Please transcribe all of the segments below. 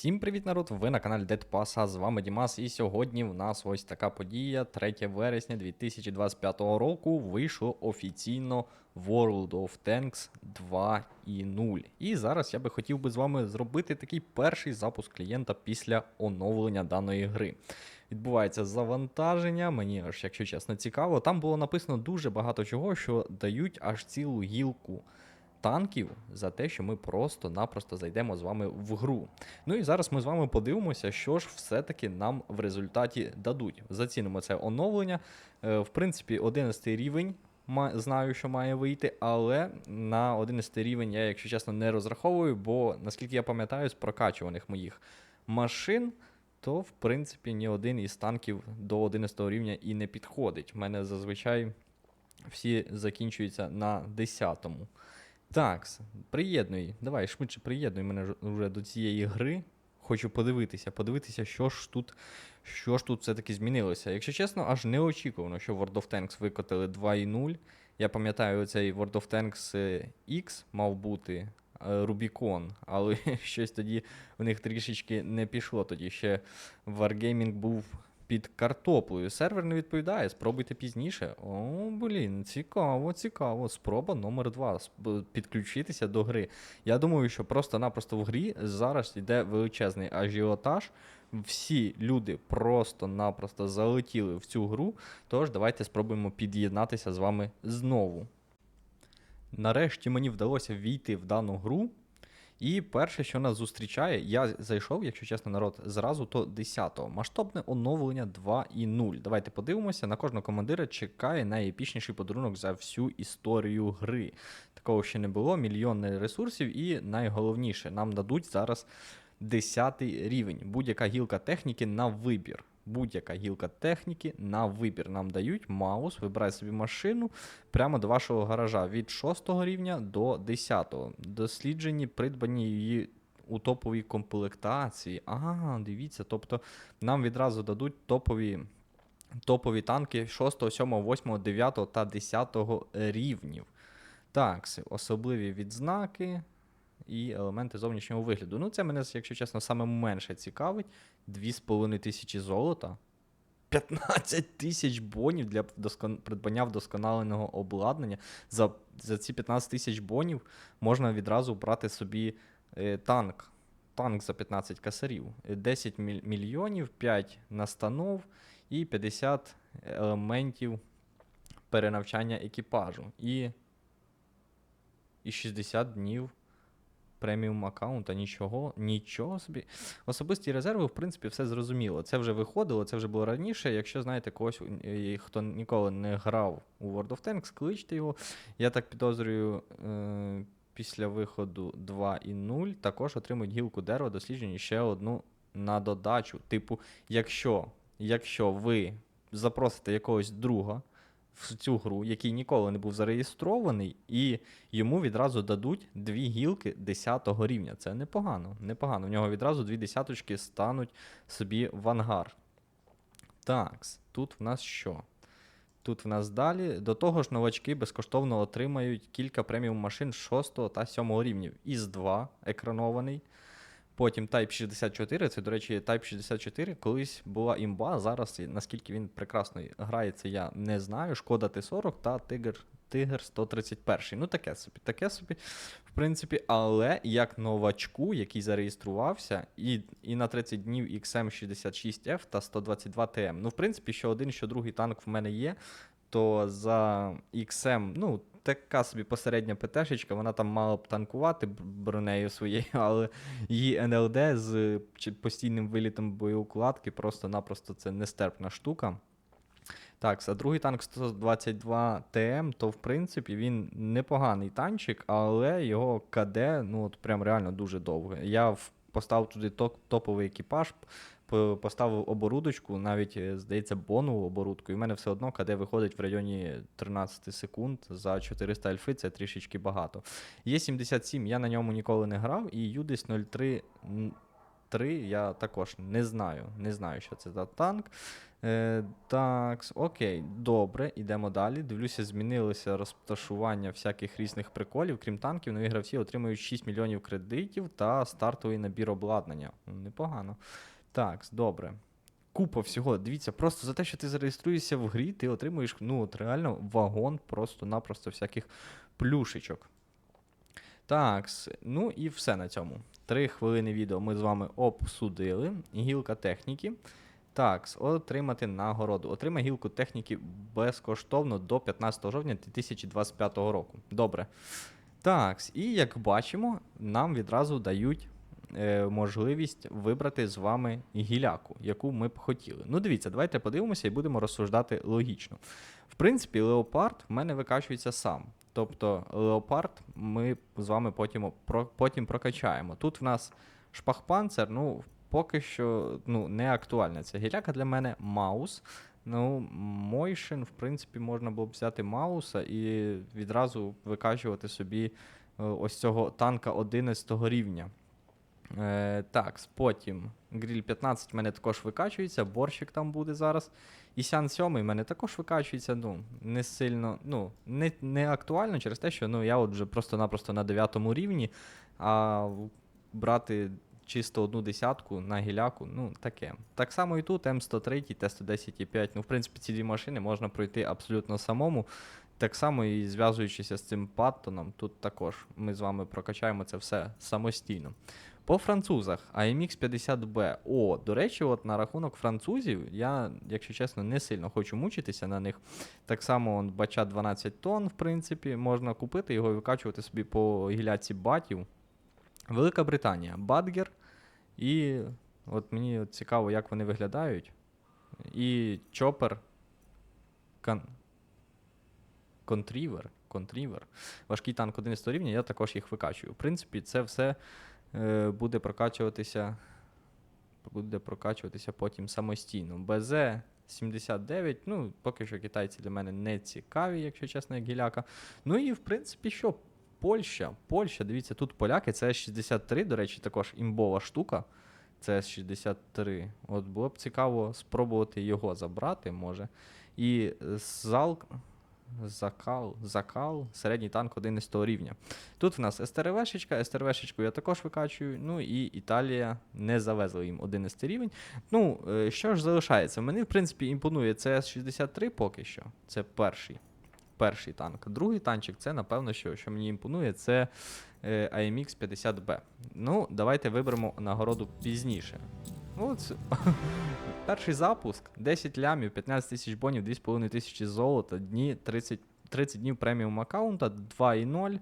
Всім привіт, народ! Ви на каналі Pass, з вами Дімас, і сьогодні в нас ось така подія. 3 вересня 2025 року вийшло офіційно World of Tanks 2.0. І зараз я би хотів би з вами зробити такий перший запуск клієнта після оновлення даної гри. Відбувається завантаження, мені аж, якщо чесно, цікаво. Там було написано дуже багато чого, що дають аж цілу гілку танків за те, що ми просто-напросто зайдемо з вами в гру. Ну і зараз ми з вами подивимося, що ж все-таки нам в результаті дадуть. Зацінимо це оновлення. Е, В принципі, 11 рівень. Знаю, що має вийти, але на 11 рівень я, якщо чесно, не розраховую, бо наскільки я пам'ятаю, з прокачуваних моїх машин, то в принципі ні один із танків до 11 рівня і не підходить. У мене зазвичай всі закінчуються на 10-му. Так, приєднуй. Давай швидше приєднуй мене вже до цієї гри. Хочу подивитися, подивитися, що ж тут, що ж тут все-таки змінилося. Якщо чесно, аж неочікувано, що World of Tanks викотили 2.0. Я пам'ятаю, цей World of Tanks е, X мав бути е, Rubicon, але щось тоді в них трішечки не пішло. Тоді ще Wargaming був під картоплею. Сервер не відповідає, спробуйте пізніше. О, блін, цікаво, цікаво. Спроба номер два. Підключитися до гри. Я думаю, що просто-напросто в грі зараз йде величезний ажіотаж. Всі люди просто-напросто залетіли в цю гру. Тож давайте спробуємо під'єднатися з вами знову. Нарешті мені вдалося війти в дану гру. І перше, що нас зустрічає, я зайшов, якщо чесно, народ, зразу то 10-го. Масштабне оновлення 2.0. Давайте подивимося. На кожного командира чекає найепічніший подарунок за всю історію гри. Такого ще не було, мільйони ресурсів, і найголовніше, нам дадуть зараз 10 рівень. Будь-яка гілка техніки на вибір. Будь-яка гілка техніки на вибір. Нам дають маус, вибирай собі машину прямо до вашого гаража від 6 рівня до 10. Досліджені, придбані її у топовій комплектації. Ага, дивіться, тобто нам відразу дадуть топові. Топові танки 6, 7, 8, 9 та 10 рівнів. Так, особливі відзнаки і елементи зовнішнього вигляду. Ну, це мене, якщо чесно, саме менше цікавить. 2,5 тисячі золота. 15 тисяч бонів для вдоскон... придбання вдосконаленого обладнання. За, за ці 15 тисяч бонів можна відразу брати собі е, танк. Танк за 15 касарів. Е, 10 міль- мільйонів, 5 настанов і 50 елементів перенавчання екіпажу. І, і 60 днів преміум аккаунта, нічого, нічого собі. Особисті резерви, в принципі, все зрозуміло. Це вже виходило, це вже було раніше. Якщо знаєте когось, хто ніколи не грав у World of Tanks, кличте його. Я так підозрюю, е, після виходу 2.0 також отримують гілку дерева дослідження ще одну на додачу. Типу, якщо, якщо ви запросите якогось друга в цю гру, який ніколи не був зареєстрований, і йому відразу дадуть дві гілки 10 рівня. Це непогано. Непогано. В нього відразу дві десяточки стануть собі в ангар. Так, тут в нас що? Тут в нас далі. До того ж, новачки безкоштовно отримають кілька преміум машин 6 та 7 рівнів. із 2 екранований. Потім Type 64, це, до речі, Type 64 колись була імба. Зараз, наскільки він прекрасно грається, я не знаю. Шкода Т-40 та Тигр, Тигр 131. Ну, таке собі, таке собі, в принципі, але як новачку, який зареєструвався, і, і на 30 днів XM66F та 122 TM. Ну, в принципі, що один, що другий танк в мене є, то за XM, ну, така собі посередня ПТшечка, вона там мала б танкувати бронею своєю, але її НЛД з постійним вилітом боєукладки просто-напросто це нестерпна штука. Так, а другий танк 122 ТМ, то в принципі він непоганий танчик, але його КД, ну от прям реально дуже довге. Я поставив туди топ- топовий екіпаж, поставив оборудочку, навіть, е, здається, бонову оборудку, і в мене все одно КД виходить в районі 13 секунд за 400 альфи, це трішечки багато. Є 77, я на ньому ніколи не грав, і Юдис 03. 3, Я також не знаю, не знаю, що це за танк. Е, так, окей, добре, ідемо далі. Дивлюся, змінилося розташування всяких різних приколів. Крім танків, нові гравці отримують 6 мільйонів кредитів та стартовий набір обладнання. Непогано. Так, добре. Купа всього. Дивіться, просто за те, що ти зареєструєшся в грі, ти отримуєш ну, от реально вагон просто-напросто всяких плюшечок. Так, ну і все на цьому. Три хвилини відео ми з вами обсудили. Гілка техніки. Так, отримати нагороду. Отримай гілку техніки безкоштовно до 15 жовтня 2025 року. Добре. Так, і як бачимо, нам відразу дають можливість вибрати з вами гіляку, яку ми б хотіли. Ну, дивіться, давайте подивимося і будемо розсуждати логічно. В принципі, леопард в мене викачується сам. Тобто леопард ми з вами потім, потім прокачаємо. Тут в нас шпахпанцер, ну, поки що ну, не актуальна ця гіляка для мене маус. Ну, Мойшин, в принципі, можна було б взяти мауса і відразу викачувати собі е, ось цього танка 11 рівня. Е, так, потім Гріль 15 в мене також викачується, борщик там буде зараз. І Сян 7 в мене також викачується, ну, не сильно, ну, не, не актуально через те, що ну, я от вже просто-напросто на 9 рівні, а брати чисто одну десятку на гіляку, ну, таке. Так само і тут М103, Т110,5. Ну, в принципі, ці дві машини можна пройти абсолютно самому. Так само і зв'язуючися з цим Паттоном, тут також ми з вами прокачаємо це все самостійно. По французах AMX 50B. О, до речі, от на рахунок французів, я, якщо чесно, не сильно хочу мучитися на них. Так само он, бача 12 тонн, в принципі, можна купити його і викачувати собі по гіляці батів. Велика Британія, Бадгер. І от мені цікаво, як вони виглядають. І Чопер. Кон... Контрівер. Контрівер. Важкий танк 11 рівня, я також їх викачую. В принципі, це все буде прокачуватися. Буде прокачуватися потім самостійно. БЗ 79. Ну, поки що китайці для мене не цікаві, якщо чесно, як гіляка. Ну і в принципі, що? Польща. Польща, дивіться, тут поляки, це 63, до речі, також імбова штука. Це 63. От було б цікаво спробувати його забрати, може. І е, зал. Закал, закал, середній танк 11 рівня. Тут в нас СТРВшечка, СТРВшечку я також викачую. Ну і Італія не завезла їм 11 рівень. Ну, е, що ж залишається? Мені, в принципі, імпонує ЦС-63 поки що. Це перший. Перший танк. Другий танчик, це, напевно, що, що мені імпонує, це е, AMX 50B. Ну, давайте виберемо нагороду пізніше. Ну, От, перший запуск, 10 лямів, 15 тисяч бонів, 2,5 тисячі золота, дні 30, 30 днів преміум аккаунта, 2,0,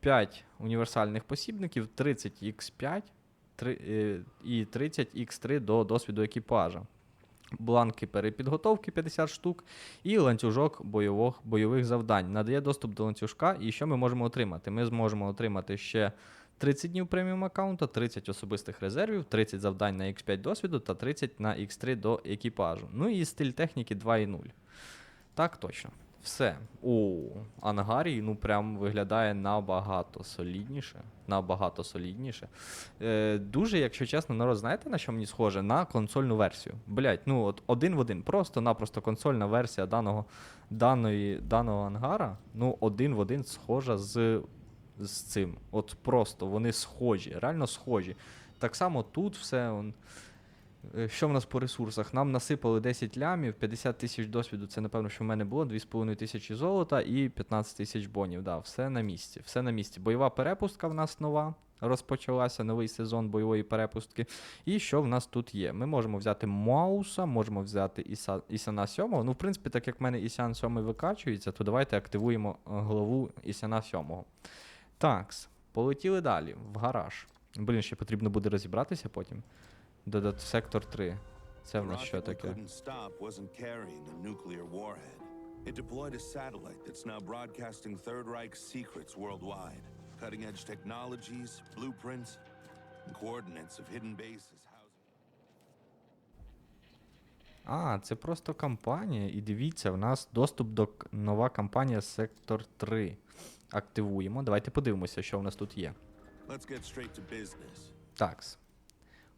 5 універсальних посібників, 30 X5 три- е, і 30 X3 до досвіду екіпажа. Бланки перепідготовки 50 штук і ланцюжок бойових, бойових завдань. Надає доступ до ланцюжка. І що ми можемо отримати? Ми зможемо отримати ще 30 днів преміум аккаунта, 30 особистих резервів, 30 завдань на X5 досвіду та 30 на X3 до екіпажу. Ну і стиль техніки 2.0. Так точно. Все. О, Ангарій, ну прям виглядає набагато солідніше. Набагато солідніше. Е, дуже, якщо чесно, народ, знаєте, на що мені схоже? На консольну версію. Блять, ну от один в один. Просто-напросто консольна версія даного, даної, даного ангара, ну, один в один схожа з, з цим. От просто вони схожі, реально схожі. Так само тут все. Он, Е, Що в нас по ресурсах? Нам насипали 10 лямів, 50 тисяч досвіду, це напевно, що в мене було, 2,5 тисячі золота і 15 тисяч бонів. Да, все на місці. Все на місці. Бойова перепустка в нас нова. Розпочалася новий сезон бойової перепустки. І що в нас тут є? Ми можемо взяти Мауса, можемо взяти Іса, Ісана 7. Ну, в принципі, так як в мене Ісян 7 викачується, то давайте активуємо е, главу Ісяна 7. Такс, полетіли далі в гараж. Блін, ще потрібно буде розібратися потім. Додат сектор 3. Це в нас що таке? It deployed a satellite that's now broadcasting Third Reich secrets worldwide. Cutting edge technologies, blueprints, and coordinates of hidden bases housing. А, це просто кампанія. І дивіться, в нас доступ до нова кампанія Сектор 3. Активуємо. Давайте подивимося, що в нас тут є. Такс.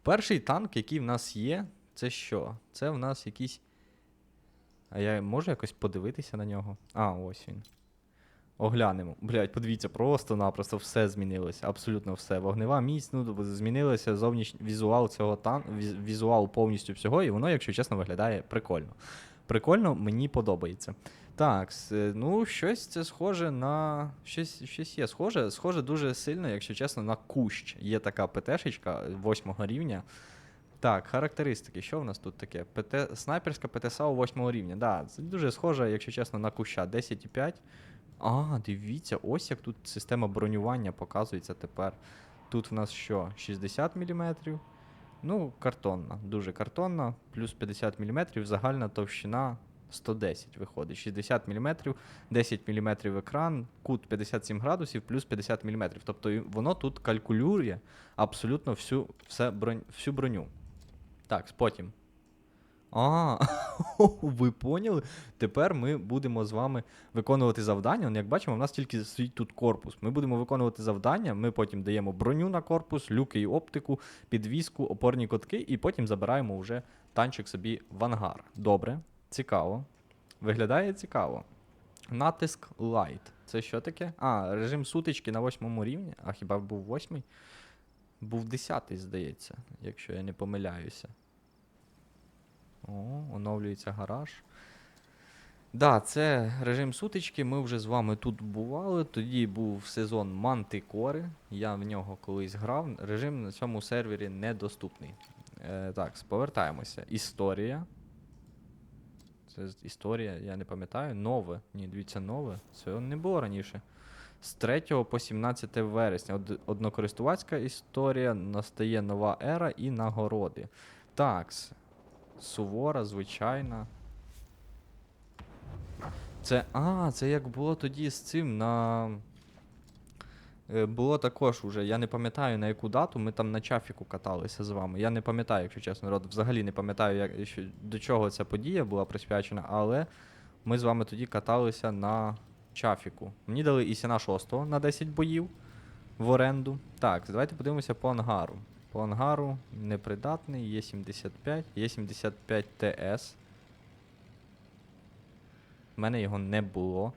Перший танк, який в нас є, це що? Це в нас якийсь. А я можу якось подивитися на нього? А, ось він. Оглянемо. Блять, подивіться, просто-напросто все змінилося. Абсолютно все. Вогнева міць, ну, змінилося зовнішній візуал цього тан... віз- візуал повністю всього, і воно, якщо чесно, виглядає прикольно. Прикольно, мені подобається. Так, е, ну, щось це схоже на. Щось, щось є схоже. Схоже дуже сильно, якщо чесно, на кущ. Є така ПТшечка 8 рівня. Так, характеристики. Що в нас тут таке? ПТ... Снайперська ПТСАУ 8 рівня. Да, це дуже схоже, якщо чесно, на куща 10,5. А, дивіться, ось як тут система бронювання показується тепер. Тут в нас що? 60 мм. Ну, картонна, дуже картонна, плюс 50 мм, загальна товщина 110 виходить. 60 мм, 10 мм екран, кут 57 градусів, плюс 50 мм. Тобто воно тут калькулює абсолютно всю, все бронь, всю броню. Так, потім. А, ви поняли? Тепер ми будемо з вами виконувати завдання. Як бачимо, у нас тільки стоїть тут корпус. Ми будемо виконувати завдання, ми потім даємо броню на корпус, люки і оптику, підвіску, опорні котки, і потім забираємо вже танчик собі в ангар. Добре, цікаво. Виглядає цікаво. Натиск Light. Це що таке? А, режим сутички на восьмому рівні. А хіба був восьмий? Був десятий, здається, якщо я не помиляюся. О, оновлюється гараж. Да, це режим сутички. Ми вже з вами тут бували. Тоді був сезон Мантикори. Я в нього колись грав. Режим на цьому сервері недоступний. Е, так, повертаємося. Історія. Це історія, я не пам'ятаю. Нове. Ні, дивіться, нове. Це не було раніше. З 3 по 17 вересня. Од- однокористувацька історія, настає нова ера і нагороди. Такс. Сувора, звичайна. Це. А, це як було тоді з цим на. Е, Було також уже, я не пам'ятаю на яку дату, ми там на чафіку каталися з вами. Я не пам'ятаю, якщо чесно, народ, взагалі не пам'ятаю, як, до чого ця подія була присвячена, але ми з вами тоді каталися на чафіку. Мені дали Ісіна 6 на 10 боїв в оренду. Так, давайте подивимося по ангару. По ангару непридатний, є 75, є 75 ТС. У мене його не було.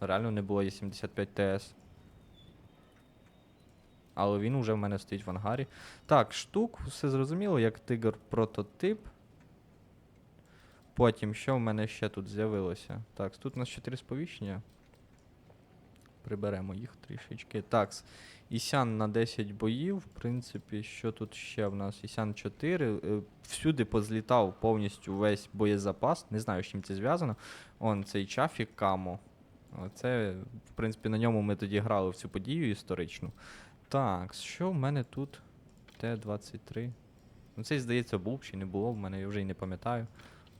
Реально не було є 75 ТС. Але він уже в мене стоїть в ангарі. Так, штук, все зрозуміло, як тигр прототип. Потім, що в мене ще тут з'явилося? Так, тут у нас 4 сповіщення. Приберемо їх трішечки. Так, Ісян на 10 боїв. В принципі, що тут ще в нас? Ісян 4. е, Всюди позлітав повністю весь боєзапас. Не знаю, з чим це зв'язано. Он цей чафік Камо. Це, в принципі, на ньому ми тоді грали в цю подію історичну. Так, що в мене тут? Т-23. Ну, цей, здається, був чи не було, в мене я вже й не пам'ятаю.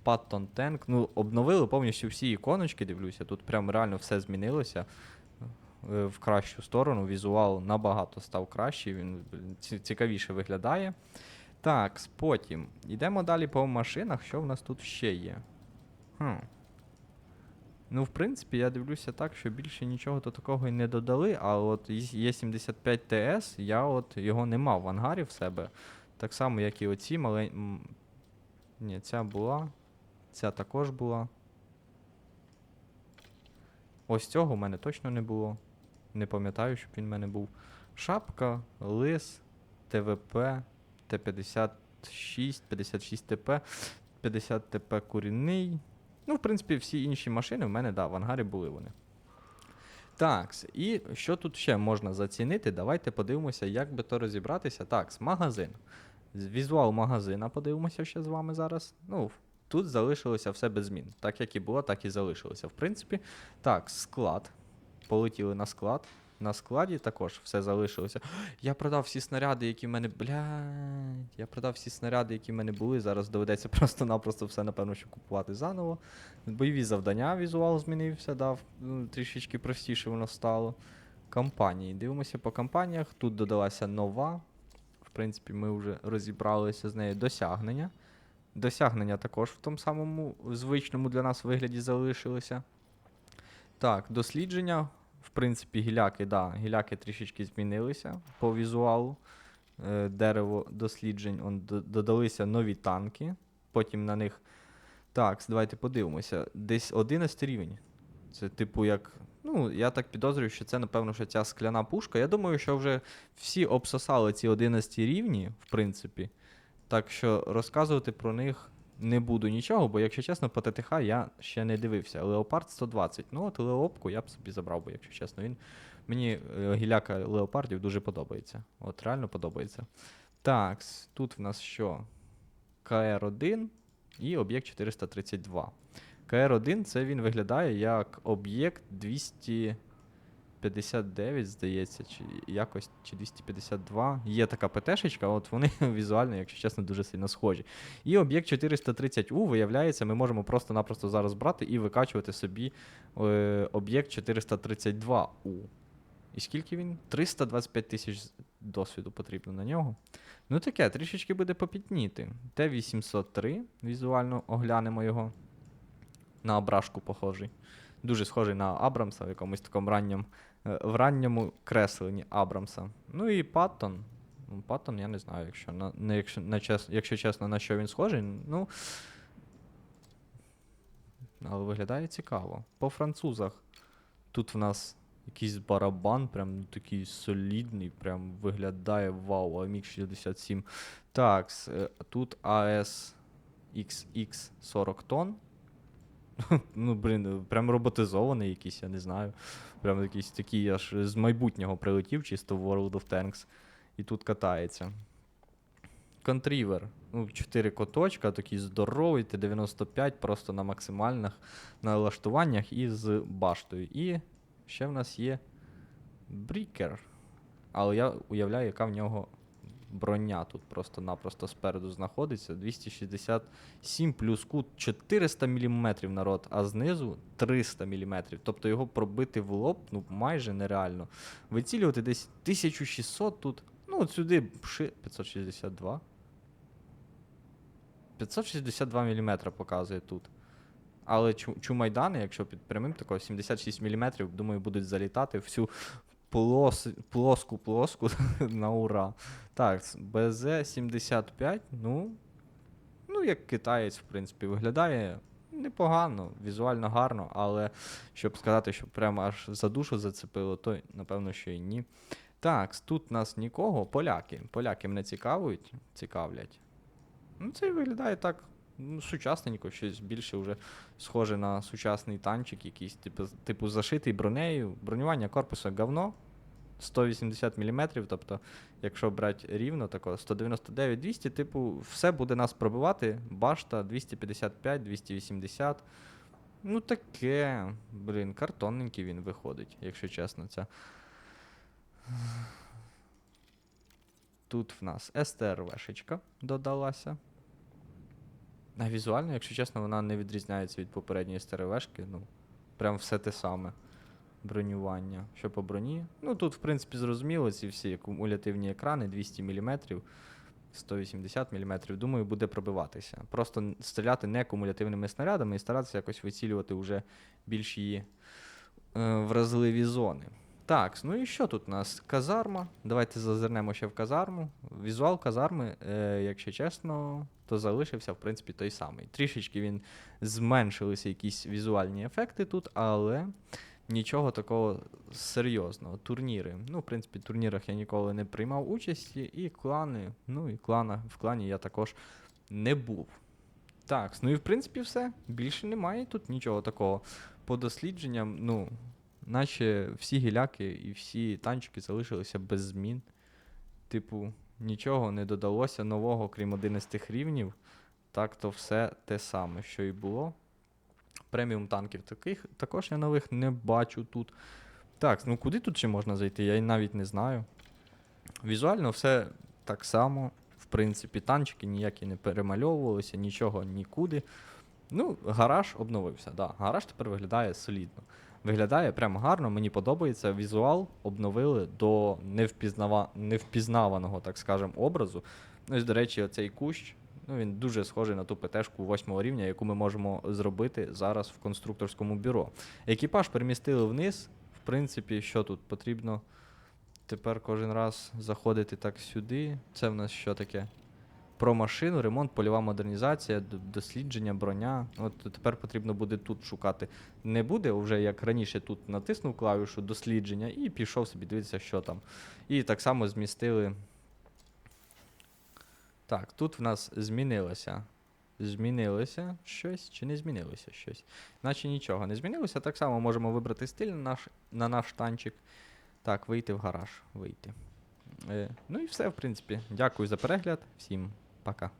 Паттон Тенк. Ну, обновили повністю всі іконочки, дивлюся. Тут прям реально все змінилося е, в кращу сторону. Візуал набагато став кращий, він цікавіше виглядає. Так, потім. Йдемо далі по машинах. Що в нас тут ще є? Хм. Ну, в принципі, я дивлюся так, що більше нічого то такого і не додали, а от є 75 ТС, я от його не мав в ангарі в себе. Так само, як і оці малень... Ні, ця була. Ця також була. Ось цього в мене точно не було. Не пам'ятаю, щоб він в мене був. Шапка, лис, ТВП, Т-56, 56 ТП, 50 ТП курінний. Ну, в принципі, всі інші машини в мене, да, в ангарі були вони. Так, і що тут ще можна зацінити? Давайте подивимося, як би то розібратися. Так, магазин. Візуал магазина подивимося ще з вами зараз. Ну, тут залишилося все без змін. Так як і було, так і залишилося. В принципі, так, склад. Полетіли на склад. На складі також все залишилося. Я продав всі снаряди, які в мене. Блядь, я продав всі снаряди, які в мене були. Зараз доведеться просто-напросто все, напевно, що купувати заново. Бойові завдання, візуал змінився, дав. ну, Трішечки простіше воно стало. Кампанії. Дивимося по кампаніях. Тут додалася нова. В принципі, ми вже розібралися з нею досягнення. Досягнення також в тому самому звичному для нас вигляді залишилися. Так, дослідження. В принципі, гіляки, да, гіляки трішечки змінилися по візуалу. е, дерево досліджень. Он, додалися нові танки. Потім на них. Так, давайте подивимося. Десь 11 рівень. Це, типу, як. Ну, я так підозрюю, що це, напевно, що ця скляна пушка. Я думаю, що вже всі обсосали ці 11 рівні, в принципі. Так що розказувати про них не буду нічого, бо, якщо чесно, по ТТХ я ще не дивився. Леопард 120. Ну, от Леопку я б собі забрав, бо, якщо чесно, він. Мені е, гіляка леопардів дуже подобається. От реально подобається. Так, тут в нас що? КР-1 і об'єкт 432. КР-1 це він виглядає як об'єкт 259, здається, чи якось чи 252. Є така ПТшечка, от вони візуально, якщо чесно, дуже сильно схожі. І об'єкт 430У, виявляється, ми можемо просто-напросто зараз брати і викачувати собі е, об'єкт 432У. І скільки він? 325 тисяч досвіду потрібно на нього. Ну таке, трішечки буде попітніти. Т-803, візуально оглянемо його. На Абрашку похожий. Дуже схожий на Абрамса в якомусь такому ранньому, е, в ранньому кресленні Абрамса. Ну і Паттон. Ну, Паттон, я не знаю, якщо, на, не, якщо, на чес, якщо чесно, на що він схожий. Ну. Але виглядає цікаво. По французах. Тут в нас якийсь барабан, прям такий солідний, прям виглядає вау, амік 67. Так, е, тут AS XX 40 тонн. ну, блін, прям роботизований якийсь, я не знаю. Прям якийсь такий аж з майбутнього прилетів, чисто в World of Tanks. І тут катається. Контрівер. Ну, 4 коточка, такий здоровий, Т-95, просто на максимальних налаштуваннях і з баштою. І ще в нас є Брікер. Але я уявляю, яка в нього броня тут просто-напросто спереду знаходиться. 267 плюс кут 400 мм народ, а знизу 300 мм. Тобто його пробити в лоб ну, майже нереально. Вицілювати десь 1600 тут. Ну, от сюди 562. 562 мм показує тут. Але чу- чумайдани, якщо під прямим такого 76 мм, думаю, будуть залітати всю плос, плоску плоску на ура. Так, БЗ-75, ну. Ну, як китаєць, в принципі, виглядає непогано, візуально гарно, але щоб сказати, що прямо аж за душу зацепило, то напевно, що і ні. Так, тут нас нікого. Поляки. Поляки мене цікавують, цікавлять. Ну, це виглядає так. Ну, сучасненько, щось більше вже схоже на сучасний танчик, якийсь, типу, типу зашитий бронею. Бронювання корпусу говно. 180 мм, тобто, якщо брати рівно, тако 199-200, типу, все буде нас пробивати. Башта 255, 280. Ну, таке. Блін, картонненький він виходить, якщо чесно. Це. Тут в нас СТРВшечка додалася. А візуально, якщо чесно, вона не відрізняється від попередньої СТРВшки. Ну, прям все те саме. Бронювання. Що по броні? Ну тут, в принципі, зрозуміло, ці всі кумулятивні екрани 200 мм, 180 мм, думаю, буде пробиватися. Просто стріляти не кумулятивними снарядами і старатися якось вицілювати вже більш її е, вразливі зони. Так, ну і що тут у нас? Казарма. Давайте зазирнемо ще в казарму. Візуал казарми, е, якщо чесно, то залишився, в принципі, той самий. Трішечки він зменшилися якісь візуальні ефекти тут, але нічого такого серйозного. Турніри. Ну, в принципі, в турнірах я ніколи не приймав участі, і клани. Ну, і клана, в клані я також не був. Так, ну і в принципі все. Більше немає тут нічого такого. По дослідженням, ну, наче всі гіляки і всі танчики залишилися без змін. Типу, нічого не додалося нового, крім 11 рівнів. Так то все те саме, що і було. Преміум танків таких також я нових не бачу тут. Так, ну куди тут ще можна зайти? Я навіть не знаю. Візуально все так само. В принципі, танчики ніякі не перемальовувалися, нічого нікуди. Ну, гараж обновився. Да, гараж тепер виглядає солідно. Виглядає прям гарно, мені подобається. Візуал обновили до невпізнава... невпізнаваного, так скажем, образу. Ну, і, до речі, оцей кущ, ну, він дуже схожий на ту ПТшку 8 рівня, яку ми можемо зробити зараз в конструкторському бюро. Екіпаж перемістили вниз. В принципі, що тут потрібно? тепер кожен раз заходити так сюди. Це в нас що таке? Про машину, ремонт, польова модернізація, дослідження, броня. От тепер потрібно буде тут шукати. Не буде вже як раніше тут натиснув клавішу дослідження і пішов собі дивитися, що там. І так само змістили. Так, тут в нас змінилося. Змінилося щось чи не змінилося щось? Наче нічого не змінилося. Так само можемо вибрати стиль на наш, на наш танчик. Так, вийти в гараж. Вийти. Е, ну і все, в принципі. Дякую за перегляд. Всім пока.